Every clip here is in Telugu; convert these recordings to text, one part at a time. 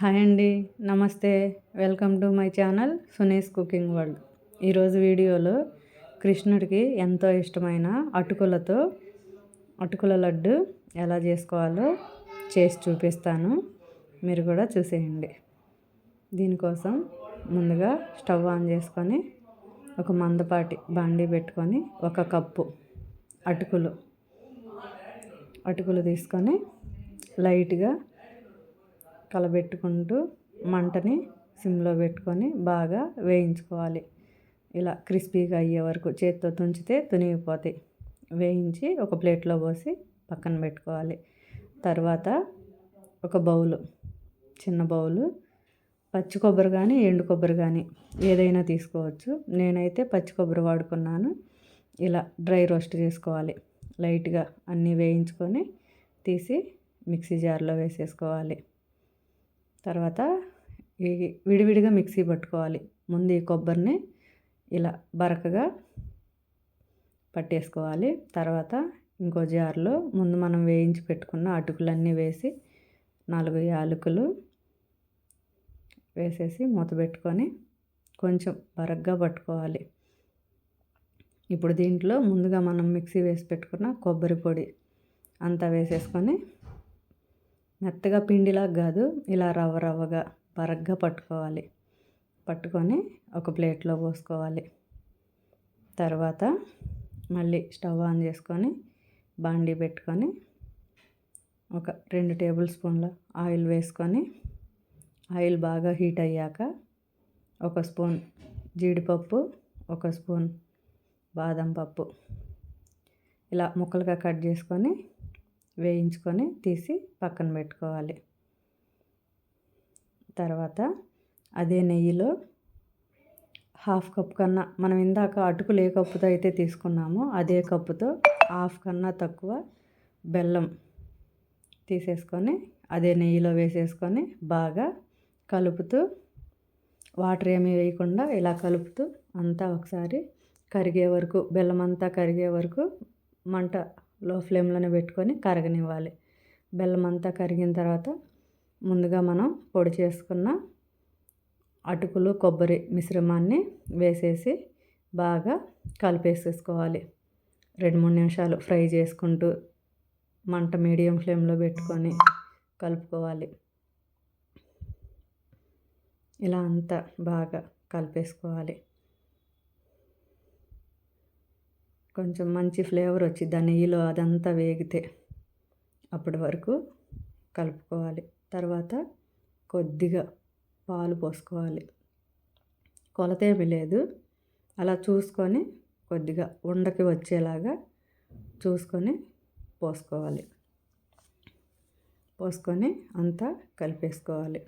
హాయ్ అండి నమస్తే. Welcome to my channel Suni's cooking world. ఈరోజు వీడియోలో కృష్ణుడికి ఎంతో ఇష్టమైన అటుకులతో అటుకుల లడ్డు ఎలా చేసుకోవాలో చేసి చూపిస్తాను. మీరు కూడా చూసేయండి. దీనికోసం ముందుగా స్టవ్ ఆన్ చేసుకొని ఒక మందపాటి బండి పెట్టుకొని ఒక కప్పు అటుకులు అటుకులు తీసుకొని లైట్గా కలబెట్టుకుంటూ మంటని సిమ్లో పెట్టుకొని బాగా వేయించుకోవాలి. ఇలా క్రిస్పీగా అయ్యే వరకు చేతితో తుంచితే తునిగిపోతాయి. వేయించి ఒక ప్లేట్లో పోసి పక్కన పెట్టుకోవాలి. తర్వాత ఒక బౌలు చిన్న బౌలు పచ్చి కొబ్బరి కానీ ఎండు కొబ్బరి కానీ ఏదైనా తీసుకోవచ్చు. నేనైతే పచ్చి కొబ్బరి వాడుకున్నాను. ఇలా డ్రై రోస్ట్ చేసుకోవాలి. లైట్గా అన్నీ వేయించుకొని తీసి మిక్సీ జార్లో వేసేసుకోవాలి. తర్వాత ఈ విడివిడిగా మిక్సీ పట్టుకోవాలి. ముందు ఈ కొబ్బరిని ఇలా బరకగా పట్టేసుకోవాలి. తర్వాత ఇంకో జార్లో ముందు మనం వేయించి పెట్టుకున్న అటుకులన్నీ వేసి నాలుగు యాలకులు వేసేసి మూత పెట్టుకొని కొంచెం బరగ్గా పట్టుకోవాలి. ఇప్పుడు దీంట్లో ముందుగా మనం మిక్సీ వేసి పెట్టుకున్న కొబ్బరి పొడి అంతా వేసేసుకొని మెత్తగా పిండిలాగా కాదు ఇలా రవ్వ రవ్వగా పరగ్గా పట్టుకోవాలి. పట్టుకొని ఒక ప్లేట్లో పోసుకోవాలి. తర్వాత మళ్ళీ స్టవ్ ఆన్ చేసుకొని బాండీ పెట్టుకొని ఒక రెండు టేబుల్ స్పూన్ల ఆయిల్ వేసుకొని ఆయిల్ బాగా హీట్ అయ్యాక ఒక స్పూన్ జీడిపప్పు ఒక స్పూన్ బాదం పప్పు. ఇలా ముక్కలుగా కట్ చేసుకొని వేయించుకొని తీసి పక్కన పెట్టుకోవాలి. తర్వాత అదే నెయ్యిలో హాఫ్ కప్ కన్నా మనం ఇందాక అటుకులు ఏ కప్పుతో అయితే తీసుకున్నామో అదే కప్పుతో హాఫ్ కన్నా తక్కువ బెల్లం తీసేసుకొని అదే నెయ్యిలో వేసేసుకొని బాగా కలుపుతూ వాటర్ ఏమీ వేయకుండా ఇలా కలుపుతూ అంతా ఒకసారి కరిగే వరకు బెల్లం అంతా కరిగే వరకు మంట లో ఫ్లేమ్లోనే పెట్టుకొని కరగనివ్వాలి. బెల్లం అంతా కరిగిన తర్వాత ముందుగా మనం పొడి చేసుకున్న అటుకులు కొబ్బరి మిశ్రమాన్ని వేసేసి బాగా కలిపేసేసుకోవాలి. రెండు మూడు నిమిషాలు ఫ్రై చేసుకుంటూ మంట మీడియం ఫ్లేమ్లో పెట్టుకొని కలుపుకోవాలి. ఇలా అంతా బాగా కలిపేసుకోవాలి. కొంచెం మంచి ఫ్లేవర్ వచ్చింది ఆ నెయ్యిలో అదంతా వేగితే అప్పటి వరకు కలుపుకోవాలి. తర్వాత కొద్దిగా పాలు పోసుకోవాలి. కొలత లేదు. అలా చూసుకొని కొద్దిగా ఉండకి వచ్చేలాగా చూసుకొని పోసుకోవాలి. పోసుకొని అంతా కలిపేసుకోవాలి.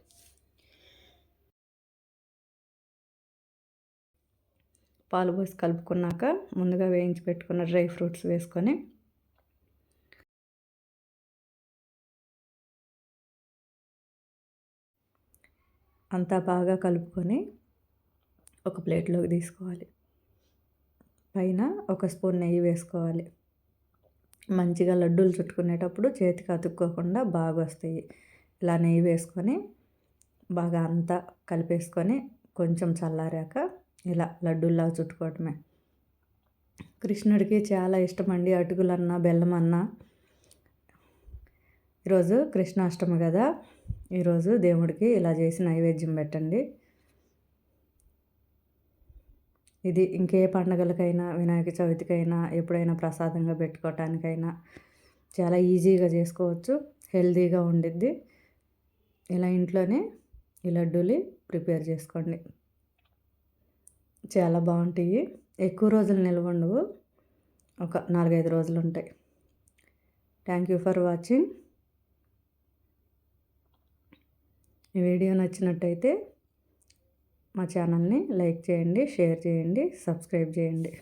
పాలు పోసి కలుపుకున్నాక ముందుగా వేయించి పెట్టుకున్న డ్రై ఫ్రూట్స్ వేసుకొని అంతా బాగా కలుపుకొని ఒక ప్లేట్లోకి తీసుకోవాలి. పైన ఒక స్పూన్ నెయ్యి వేసుకోవాలి. మంచిగా లడ్డూలు చుట్టుకునేటప్పుడు చేతికి అతుక్కోకుండా బాగా వస్తాయి. ఇలా నెయ్యి వేసుకొని బాగా అంతా కలిపేసుకొని కొంచెం చల్లారాక ఇలా లడ్డూల్లా చుట్టుకోవటమే. కృష్ణుడికి చాలా ఇష్టమండి అటుకులన్నా బెల్లం అన్నా ఈరోజు కృష్ణాష్టమి కదా. ఈరోజు దేవుడికి ఇలా చేసి నైవేద్యం పెట్టండి. ఇది ఇంకే పండగలకైనా వినాయక చవితికైనా ఎప్పుడైనా ప్రసాదంగా పెట్టుకోవటానికైనా చాలా ఈజీగా చేసుకోవచ్చు. హెల్తీగా ఉండిద్ది. ఇలా ఇంట్లోనే ఈ లడ్డూలు ప్రిపేర్ చేసుకోండి. చాలా బాగుంటాయి. ఎక్కువ రోజులు నిల్వ ఉండవు ఒక నాలుగైదు రోజులు ఉంటాయి. థ్యాంక్ యూ ఫర్ వాచింగ్ ఈ వీడియో నచ్చినట్టయితే మా ఛానల్ని లైక్ చేయండి షేర్ చేయండి సబ్స్క్రైబ్ చేయండి.